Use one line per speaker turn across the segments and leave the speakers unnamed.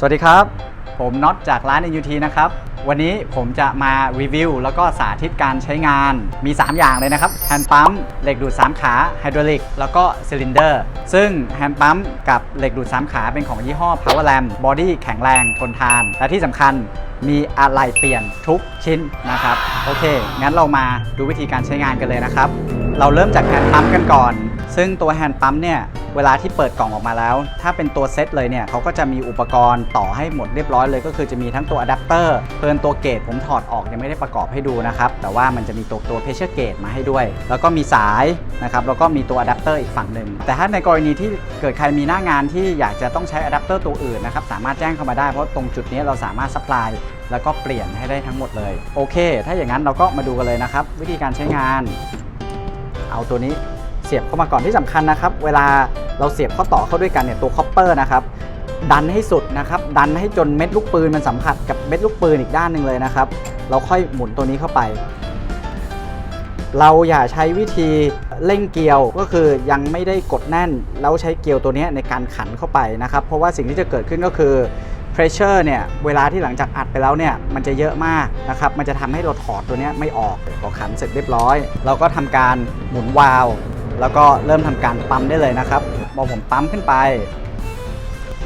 สวัสดีครับ ผมน็อตจากร้าน NUT นะครับ วันนี้ผมจะมารีวิวแล้วก็สาธิตการใช้งานมี 3 อย่างเลยนะครับแฮนด์ปั๊มเหล็กดูด 3 ขาไฮดรอลิกแล้วก็ซิลินเดอร์ซึ่งแฮนด์ปั๊มกับเหล็กดูด 3 ขาเป็นของยี่ห้อ Powerlam บอดี้แข็งแรงทนทาน และที่สำคัญมีอะไรเปลี่ยนทุกชิ้นนะครับ โอเค งั้นเรามาดูวิธีการใช้งานกันเลยนะครับ เราเริ่มจากแฮนด์ปั๊มกันก่อน ซึ่งตัวแฮนด์ปั๊มเนี่ย เวลาที่เปิดกล่องออกมาแล้ว ถ้าเป็นตัวเซตเลยเนี่ยเขาก็จะมีอุปกรณ์ต่อให้หมดเรียบร้อยเลย ก็คือจะมีทั้งตัวอะแดปเตอร์เพิ่นตัวเกตผมถอดออกยังไม่ได้ประกอบให้ดูนะครับ แต่ว่ามันจะมีตัวตัวเพชเชอร์เกตมาให้ด้วย แล้วก็มีสายนะครับ แล้วก็มีตัวอะแดปเตอร์อีกฝั่งหนึ่ง แต่ถ้าในกรณีที่เกิดใครมีหน้างานที่อยากจะต้องใช้อะแดปเตอร์ตัวอื่นนะครับ สามารถแจ้งเข้ามาได้ เพราะตรงจุดนี้เราสามารถซัพพลายแล้วก็เปลี่ยนให้ได้ทั้งหมดเลย โอเค ถ้าอย่างนั้นเราก็มาดูกันเลยนะครับ วิธีการใช้งาน เอาตัวนี้เสียบเข้ามาก่อนที่สำคัญนะครับ เวลาเราเสียบเข้าต่อเข้าด้วยกันเนี่ยตัวคอปเปอร์นะครับดันให้สุดนะครับดันให้จนเม็ดลูกปืนมันสัมผัสกับเม็ดลูกปืนอีกด้านหนึ่งเลยนะครับ เราค่อยหมุนตัวนี้เข้าไป เราอย่าใช้วิธีเร่งเกลียวก็คือยังไม่ได้กดแน่น แล้วใช้เกลียวตัวนี้ในการขันเข้าไปนะครับ เพราะว่าสิ่งที่จะเกิดขึ้นก็คือ pressure เนี่ยเวลาที่หลังจากอัดไปแล้วเนี่ยมันจะเยอะมากนะครับมันจะทำให้เราถอดตัวเนี้ยไม่ออกพอขันเสร็จเรียบร้อย เราก็ทำการหมุนวาล์วแล้วก็เริ่มทำการปั๊มได้เลยนะครับพอผมปั๊มขึ้นไป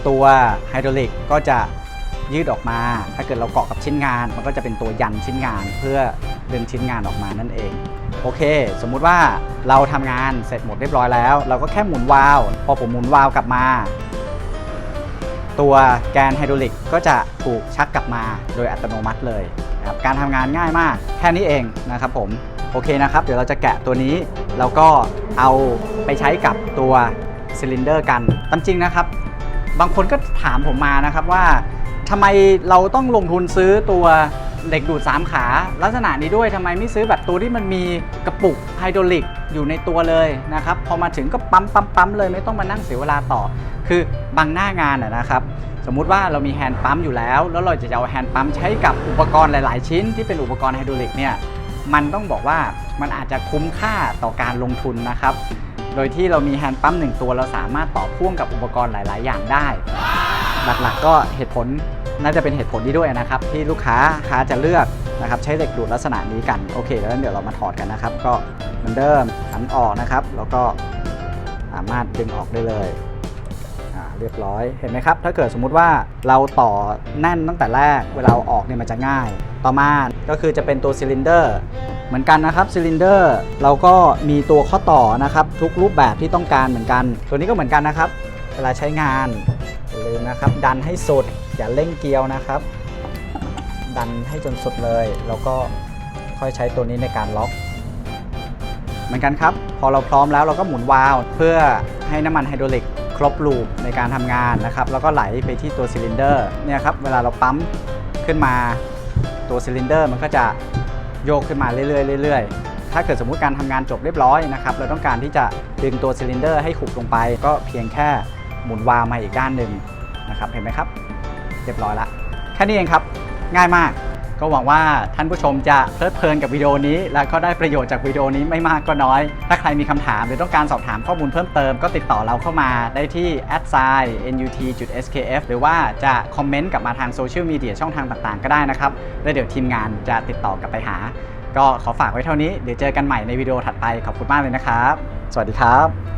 ตัวไฮดรอลิกก็จะยืดออกมา ถ้าเกิดเราเกาะกับชิ้นงาน มันก็จะเป็นตัวยันชิ้นงานเพื่อดึงชิ้นงานออกมานั่นเอง โอเค สมมุติว่าเราทำงานเสร็จหมดเรียบร้อยแล้ว เราก็แค่หมุนวาล์วพอผมหมุนวาล์วกลับมา ตัวแกนไฮดรอลิกก็จะถูกชักกลับมาโดยอัตโนมัติเลยนะครับการทำงานง่ายมากแค่นี้เองนะครับผมโอเคนะครับ เดี๋ยวเราจะแกะตัวนี้แล้วก็เอาไปใช้กับตัวซิลินเดอร์กันตามจริงนะครับ บางคนก็ถามผมมานะครับว่าทำไมเราต้องลงทุนซื้อตัว เหล็กดูด 3 ขา ลักษณะนี้ด้วยทำไมไม่ซื้อแบบตัวที่มันมีกระปุกไฮดรอลิกอยู่ในตัวเลยนะครับ พอมาถึงก็ปั๊มปั๊มปั๊มเลยไม่ต้องมานั่งเสียเวลาต่อ คือบางหน้างานนะครับสมมุติว่าเรามีแฮนด์ปั๊มอยู่แล้ว แล้วเราจะเอาแฮนด์ปั๊มใช้กับอุปกรณ์หลาย ๆ ชิ้นที่เป็นอุปกรณ์ไฮดรอลิกเนี่ยมันต้องบอกว่ามันอาจจะคุ้มค่าต่อการลงทุนนะครับ โดยที่เรามีแฮนด์ปั๊มหนึ่งตัวเราสามารถต่อพ่วงกับอุปกรณ์หลาย ๆ อย่างได้ หลัก ๆ ก็เหตุผล น่าจะเป็นเหตุผลนี้ด้วยนะครับ ที่ลูกค้าค้าจะเลือกนะครับใช้เหล็กดูดลักษณะนี้กันโอเคแล้วเดี๋ยวเรามาถอดกันนะครับ ก็เหมือนเดิมหันออกนะครับ แล้วก็สามารถดึงออกได้เลยเรียบร้อยเห็นไหมครับ ถ้าเกิดสมมุติว่าเราต่อแน่นตั้งแต่แรกเวลาอาออกเนี่ยมันจะง่าย ต่อมาก็คือจะเป็นตัวซิลินเดอร์เหมือนกันนะครับซิลินเดอร์เราก็มีตัวข้อต่อนะครับ ทุกรูปแบบที่ต้องการเหมือนกัน ตัวนี้ก็เหมือนกันนะครับ เวลาใช้งานอย่าลืมนะครับ ดันให้สุด อย่าเร่งเกลียวนะครับ ดันให้จนสุดเลย แล้วก็ค่อยใช้ตัวนี้ในการล็อก เหมือนกันครับ พอเราพร้อมแล้วเราก็หมุนวาล์วเพื่อให้น้ำมันไฮดรอลิกครบลูปในการทำงานนะครับ แล้วก็ไหลไปที่ตัวซิลินเดอร์เนี่ยครับเวลาเราปั๊มขึ้นมาตัวซิลินเดอร์มันก็จะโยกขึ้นมาเรื่อยๆเรื่อยๆ ถ้าเกิดสมมุติการทำงานจบเรียบร้อยนะครับเราต้องการที่จะดึงตัวซิลินเดอร์ให้ขุบลงไป ก็เพียงแค่หมุนวาล์วมาอีกด้านหนึ่งนะครับเห็นไหมครับ เรียบร้อยละแค่นี้เองครับ ง่ายมาก ก็หวังว่าท่านผู้ชมจะเพลิดเพลินกับวิดีโอนี้ และก็ได้ประโยชน์จากวิดีโอนี้ไม่มากก็น้อย ถ้าใครมีคำถามหรือต้องการสอบถามข้อมูลเพิ่มเติมก็ติดต่อเราเข้ามาได้ที่ s i n u t s k f หรือว่าจะคอมเมนต์กลับมาทางโซเชียลมีเดียช่องทางต่างๆ ก็ได้นะครับแล้วเดี๋ยวทีมงานจะติดต่อกลับไปหา ก็ขอฝากไว้เท่านี้เดี๋ยวเจอกันใหม่ในวิดีโอถัดไปขอบคุณมากเลยนะครับ สวัสดีครับ